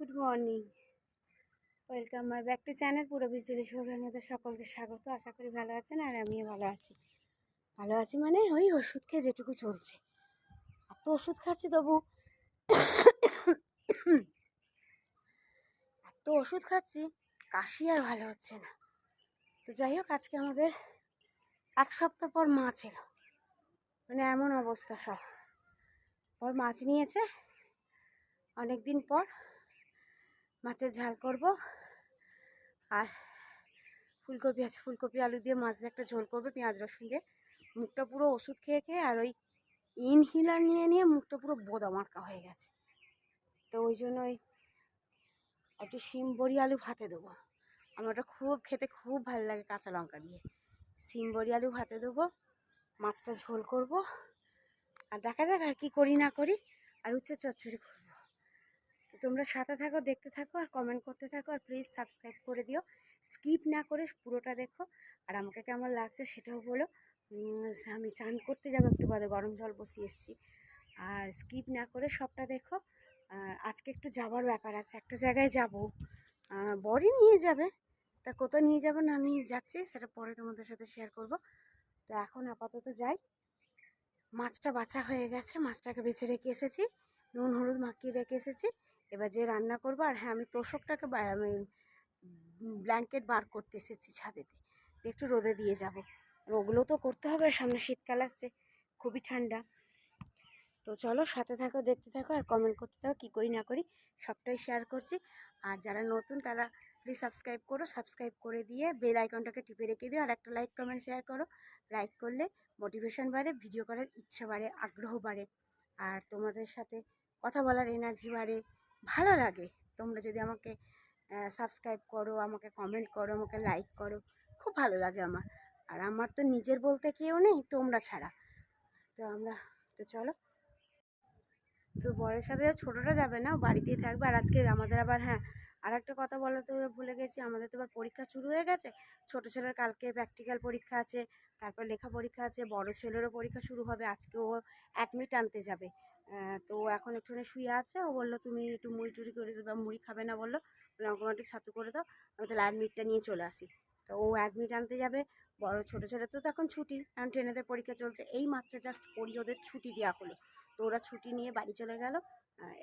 Good morning welcome my back to channel পুরো বিজলি শোভের মধ্যে সকলকে স্বাগত। আশা করি ভালো আছেন আর আমিও ভালো আছি। ভালো আছি মানে ওই ওষুধ খেয়ে যেটুকু চলছে। এত ওষুধ খাচ্ছি তবু। এত ওষুধ খাচ্ছি, কাশি আর ভালো হচ্ছে না। তো যাই হোক, আজকে আমাদের এক সপ্তাহ পর মাছ এলো মানে এমন অবস্থা সব। ওর মাছ নিয়েছে। অনেক দিন পর মাছের ঝাল করব। আর ফুলকপি আছে, ফুলকপি, আলু দিয়ে মাছ দিয়ে একটা ঝোল করব পেঁয়াজ, রসুন দিয়ে। মুখটা পুরো ওষুধ খেয়ে খেয়ে আর ওই ইনহিলার নিয়ে নিয়ে মুখটা পুরো বোদা মার্কা হয়ে গেছে। তো ওই জন্য ওই একটু শিম, বড়ি, আলু ভাতে দেবো। আমার ওটা খুব খেতে খুব ভালো লাগে কাঁচা লঙ্কা দিয়ে। শিম, বড়ি, আলু ভাতে দেবো, মাছটা ঝোল করব। আর দেখা যাক আর কি করি না করি। আর উচ্ছে চচ্চড়ি করব। তোমরা সাথে থাকো, দেখতে থাকো আর কমেন্ট করতে থাকো আর প্লিজ সাবস্ক্রাইব করে দিও। স্কিপ না করে পুরোটা দেখো। আর আমাকে কেমন লাগছে সেটাও বলো। আমি চান করতে যাব, একটু বাদে গরম জল বসিয়ে এসেছি। আর স্কিপ না করে সবটা দেখো। আজকে একটু যাবার ব্যাপার আছে। একটা জায়গায় যাব। বরই নিয়ে যাবে। তা কোথাও নিয়ে যাব না আমি যাচ্ছি সেটা পরে তোমাদের সাথে শেয়ার করব। তো এখন আপাতত যাই। মাছটা বাছা হয়ে গেছে। মাছটাকে বেছে রেখে এসেছি। নুন, হলুদ মাখিয়ে রেখে এসেছি। এবার যে রান্না করব, আর হ্যাঁ আমি তোষকটাকে আমি ব্ল্যাঙ্কেট বার করতে এসেছি ছাদেতে। একটু রোদে দিয়ে যাব। ওগুলো তো করতে হবে সামনে শীতকাল আসছে, খুবই ঠান্ডা। তো চলো সাথে থাকো, দেখতে থাকো, আর কমেন্ট করতে থাকো, কী করি না করি, সবটাই শেয়ার করছি। আর যারা নতুন, তারা প্লিজ সাবস্ক্রাইব করো সাবস্ক্রাইব করে দিয়ে বেল আইকনটাকে টিপে রেখে দিও, আর একটা লাইক কমেন্ট শেয়ার করো। লাইক করলে মোটিভেশন বাড়ে ভিডিও করার ইচ্ছা বাড়ে, আগ্রহ বাড়ে, আর তোমাদের সাথে কথা বলার এনার্জি বাড়ে। ভালো লাগে। তোমরা যদি আমাকে সাবস্ক্রাইব করো, আমাকে কমেন্ট করো, আমাকে লাইক করো, খুব ভালো লাগে আমার। আর আমার তো নিজের বলতে কেউ নেই, তোমরা ছাড়া। তো আমরা, তো চলো। তো বরের সাথে ছোটোটা যাবে না বাড়িতেই থাকবে। আর আজকে আমাদের আবার হ্যাঁ আর একটা কথা বলতে ভুলে গেছি। আমাদের তো এবার পরীক্ষা শুরু হয়ে গেছে। ছোটো ছেলের কালকে প্র্যাকটিক্যাল পরীক্ষা আছে, তারপর লেখা পরীক্ষা আছে, বড় ছেলেরও পরীক্ষা শুরু হবে। আজকে ও অ্যাডমিট আনতে যাবে। তো এখন একটুখানি শুয়ে আছে। ও বলল, তুমি একটু মুড়ি টুড়ি করে দেবে মুড়ি খাবে না। বলল আমাকে একটু ছাতু করে দাও, আমি তাহলে অ্যাডমিটটা নিয়ে চলে আসি। তো ও অ্যাডমিট আনতে যাবে। বড়, ছোটো ছেলে তো এখন ছুটি এখন ট্রেনেদের পরীক্ষা চলছে। এই মাত্র জাস্ট পড়ি, ওদের ছুটি দেওয়া হলো। তো ওরা ছুটি নিয়ে বাড়ি চলে গেল।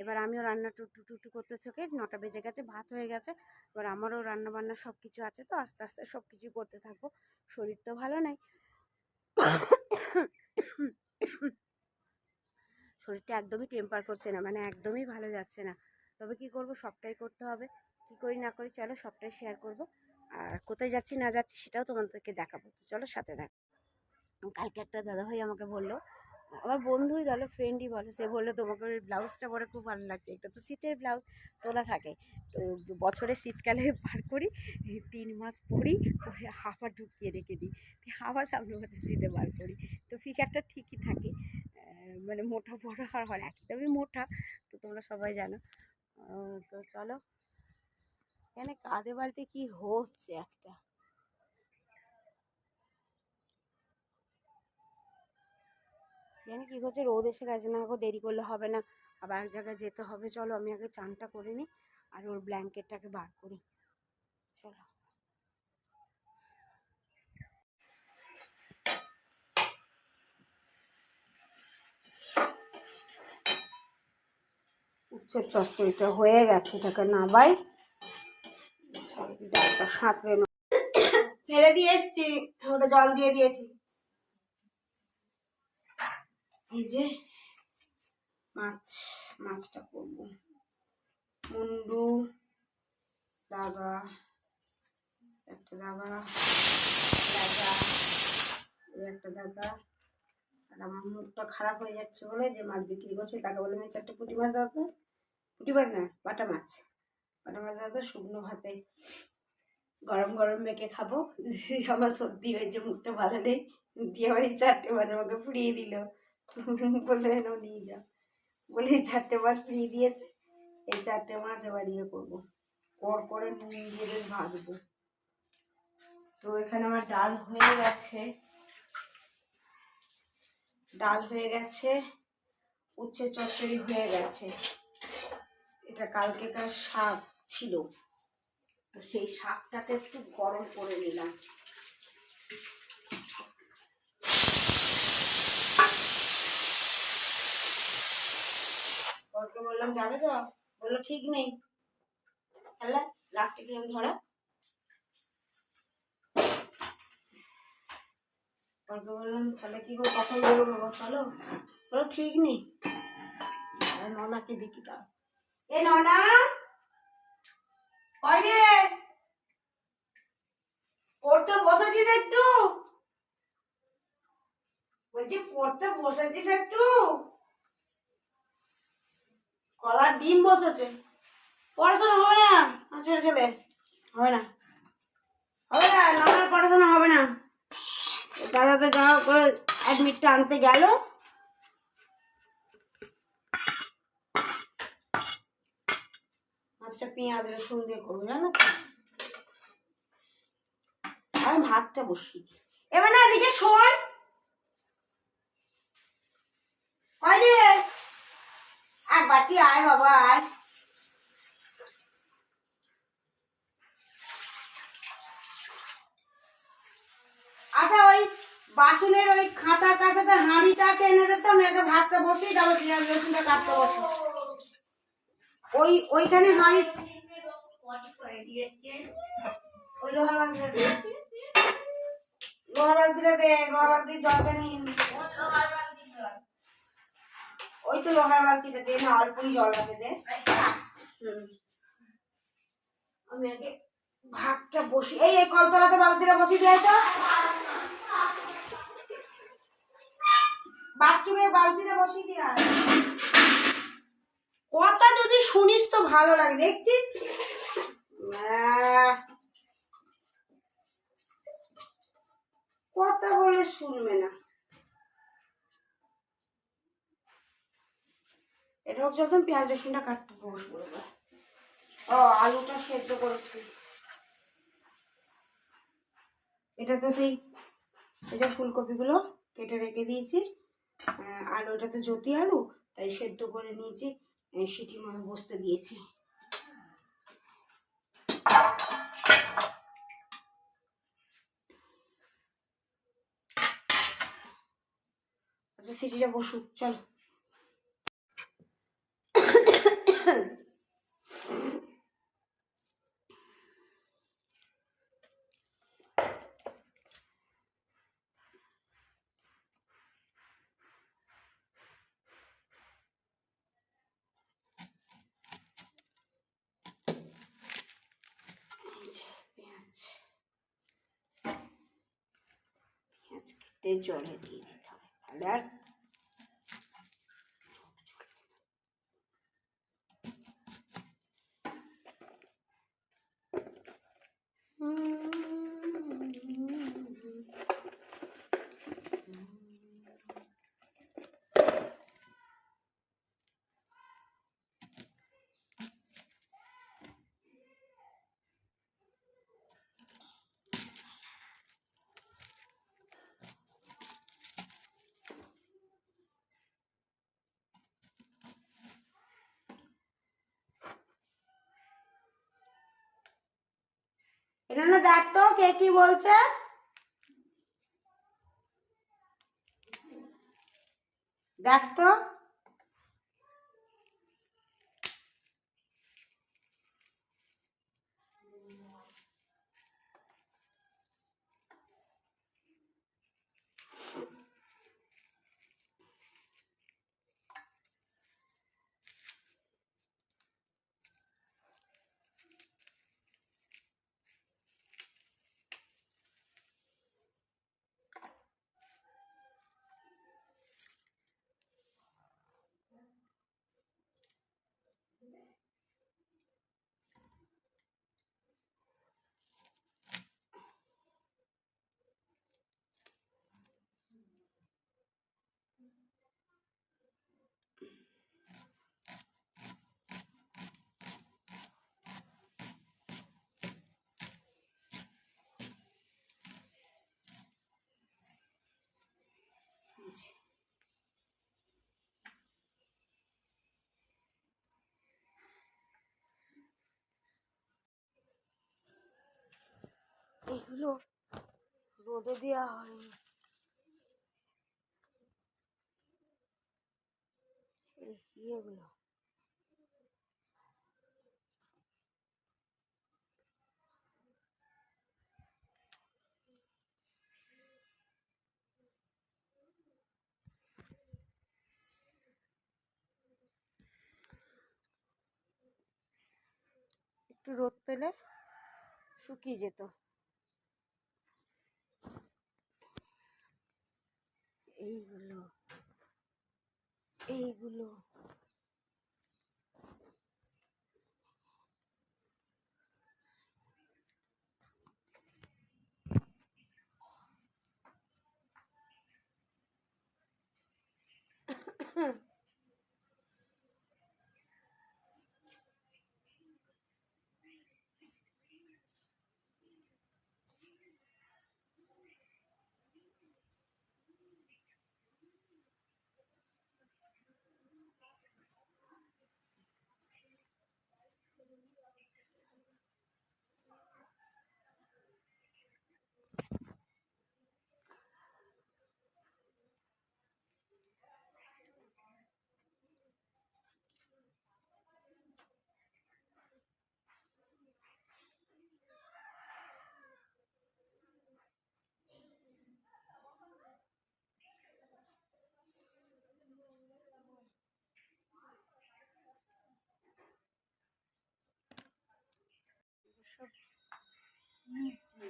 এবার আমিও রান্না টুটু টুটু করতে থেকে নটা বেজে গেছে, ভাত হয়ে গেছে। এবার আমারও রান্না বান্না সব কিছু আছে, তো আস্তে আস্তে সব কিছু করতে থাকব। শরীর তো ভালো নেই। শরীরটা একদমই টেম্পার করছে না মানে একদমই ভালো যাচ্ছে না। তবে কি করব? সবটাই করতে হবে। কি করি, না করি, চলো সবটাই শেয়ার করব। আর কোথায় যাচ্ছি, না যাচ্ছি, সেটাও তোমাদেরকে দেখাবো। চলো সাথে দেখ কালকে একটা দাদাভাই আমাকে বলল, আমার বন্ধুই বলো ফ্রেন্ডই বলো, সে বলল তোমাকে ওই ব্লাউজটা পরে খুব ভালো লাগছে। এটা তো শীতের ব্লাউজ তোলা থাকে। তো বছরে শীতকালে বার করি, তিন মাস পরি পরে হাফা ঢুকিয়ে রেখে দিই। হাফা সামনে বছর শীতে বার করি। তো ফিগারটা ঠিকই থাকে। মানে মোটা বড় আর হয় একদমই মোটা, তো তোমরা সবাই জানো। তো চলো। এখানে কাঁধে বাড়িতে কি হচ্ছে একটা? জানি কী হচ্ছে, রোদ এসে গেছে না গো, দেরি করলে হবে না। আবার এক জায়গায় যেতে হবে, চলো আমি আগে চানটা করে নিই, আর ওর ব্ল্যাঙ্কেটটাকে বার করি। চলো। উচ্ছে চচ্চড়িটা হয়ে গেছে, এটাকে নাবাই ডালটা সাঁতরে। ফেলে দিয়ে এসছি, ওটা জল দিয়ে দিয়েছি। এই যে মাছ, মাছটা করব। মুন্ডু দাগা একটা দাগা দাগা একটা দাগা আর আমার মুখটা খারাপ হয়ে যাচ্ছে বলে যে মাছ বিক্রি করছে, তাকে বলে আমি চারটে পুঁটি মাছ তো। পুঁটি মাছ না বাটা মাছ। বাটা মাছ তো শুকনো ভাতে গরম গরম মেখে খাব। আমার সর্দি হয়েছে মুখটা ভালো নেই। দিয়ে আবার এই চারটে মাছ আমাকে ফুরিয়ে দিল। বলে এনো নিয়ে যাও। বলে, এই চারটে মাছ ফ্রি দিয়েছে। এই চারটে মাছ এবার ইয়ে করব। কর করে নুন দিয়ে বেশ ভাজবো। তো এখানে আমার ডাল হয়ে গেছে। ডাল হয়ে গেছে। উচ্ছে চচ্চড়ি হয়ে গেছে। এটা কালকেকার শাক ছিল। তো সেই শাকটাকে একটু গরম করে নিলাম। ওকে বললাম, যাবে তো? বলল, ঠিক নেই। হ্যালো লাখটা কিরম ধরা। ওকে বললাম, তাহলে কি করে কখন বেরোবো? চলো। বলো ঠিক নেই। ননাকে দেখি তাও কলার ডিম বসেছে। পড়াশোনা হবে না? আর ছেলে ছেলে হবে না। হবে পড়াশোনা হবে না। দাদাতে যাওয়া করে অ্যাডমিটটা আনতে গেল। মাছটা পেঁয়াজ, রসুন দিয়ে করব, জানো আমি ভাতটা বসিয়ে দিই এবার না, এদিকে শোন এক বাটি আয় বাবা, আয়। আচ্ছা ওই বাসনের ওই খাঁচার কাছাতে হাঁড়িটা আছে, এনে দিতাম একে ভাতটা বসিয়ে তারপর পেঁয়াজ, রসুনটা কাটতে বসে ওইখানে হাঁড়ি ওই লোহার বালতিটা দে লোহার বালতিটা দে লোহার জলটা নিন ওই তো লোহার বালতিটা দে না অল্পই জল আছে দে। আমি আগে ভাতটা বসি এই এই কলতলাতে বালতিটা বসিয়ে দেয় তো বাথরুমে বালতিটা বসিয়ে দিয়ে। কথা যদি শুনিস তো ভালো লাগে, দেখছিস? কথা বলে শুনবে না। এটা হচ্ছে একদম পেঁয়াজ রসুনটা কাটতে বসবো। ও, আলুটা সেদ্ধ করেছি। এটা তো সেই, এটা ফুলকপিগুলো কেটে রেখে দিয়েছি। আর ওটা তো জ্যোতি আলু, তাই সেদ্ধ করে নিয়েছি। সিটি মতো বসতে দিয়েছি। আচ্ছা সিটিটা বসুক চল এই যে পেঁয়াজ পেঁয়াজ কেটে জলে দিয়ে দিতে হবে তাহলে আর এটা না দেখ কে কি বলছে? দেখ তো। মাছগুলো রোদে দেওয়া হয়নি। একটু রোদ পেলে শুকিয়ে যেত। এইগুলো এইগুলো। সব নিচে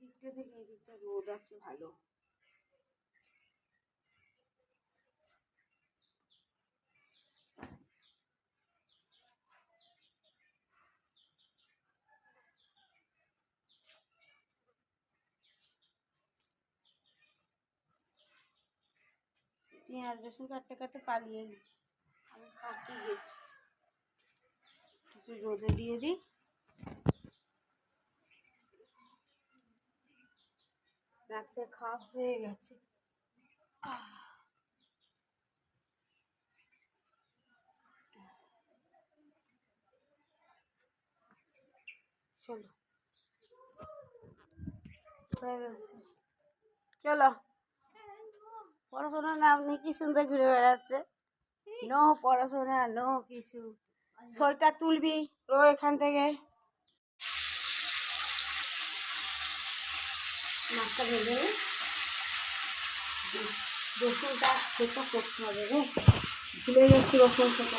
দিকটা থেকে এই দিকটা রোদ আছে ভালো। পেঁয়াজ রসুন কাটতে কাটতে পালিয়ে গেছি আমি কাটি গে কিছু রোদে দিয়ে দিই। ম্যাক্সের খাওয়া হয়ে গেছে। আহ। চলো। হয়ে গেছে। চলো। পড়াশোনার নাম নিয়ে কি সুন্দর ঘুরে বেড়াচ্ছে? নো পড়াশোনা নো কিছু। সোয়েটার তুলবি রো এখান থেকে। মাছটা করতে হবে রে। ভুলে গেছি রসুন সেটা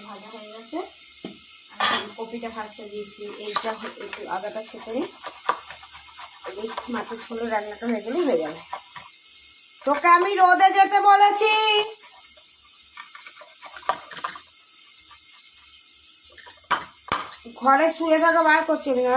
ভাজা হয়ে গেছে। কপিটা ভাজতে দিয়েছি, এইটা একটু আদাটা ছেঁকে এই মাছের ছোলো রান্নাটা হয়ে গেলেই হয়ে যাবে। তোকে আমি রোদে যেতে বলেছি! ঘরে শুয়ে থাকা বার করছি না?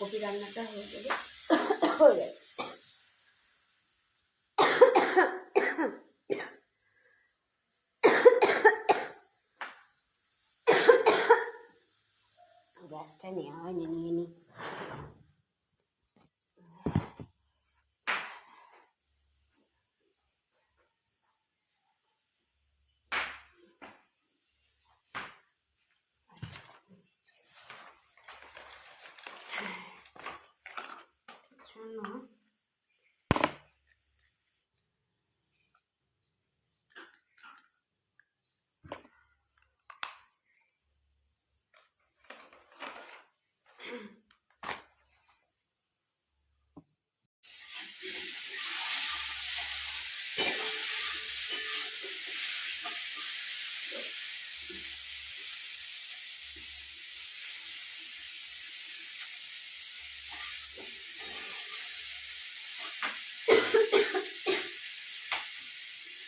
কপি রান্নাটা হয়ে যাবে হয়ে যাবে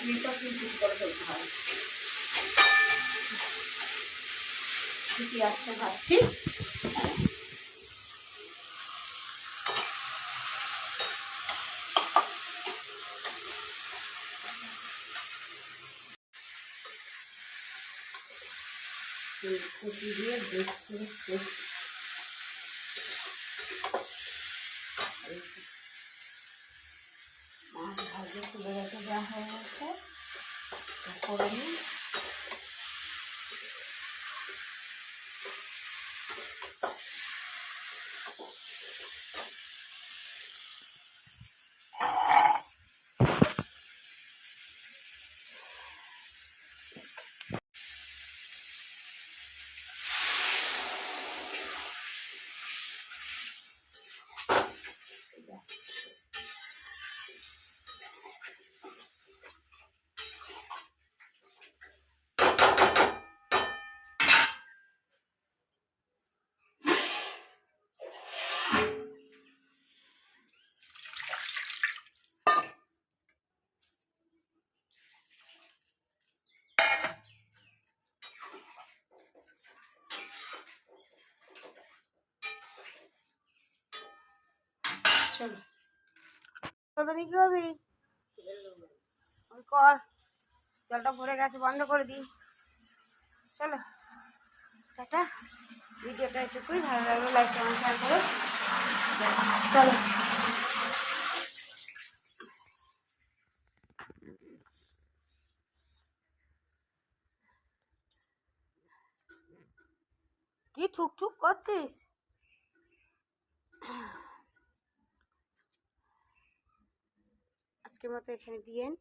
নেওয়ার পর দশ মিনিট পর কিন্তু চুপ করে ফেলতে হয়। ফুটি দিয়ে বেশ মাছ ভাজে তুলে রেখে দেওয়া হয়ে গেছে এটা করে নিই ব্যাস চলো কত কি হবি। কর, জলটা ভরে গেছে, বন্ধ করে দিই। চলো, টাটা। ভিডিওটা একটুকুই ভালো লাগল লাইক কমেন্ট শেয়ার করো। চলো। কি ঠুক ঠুক করছিস? আজকের মতো এখানে দিয়েন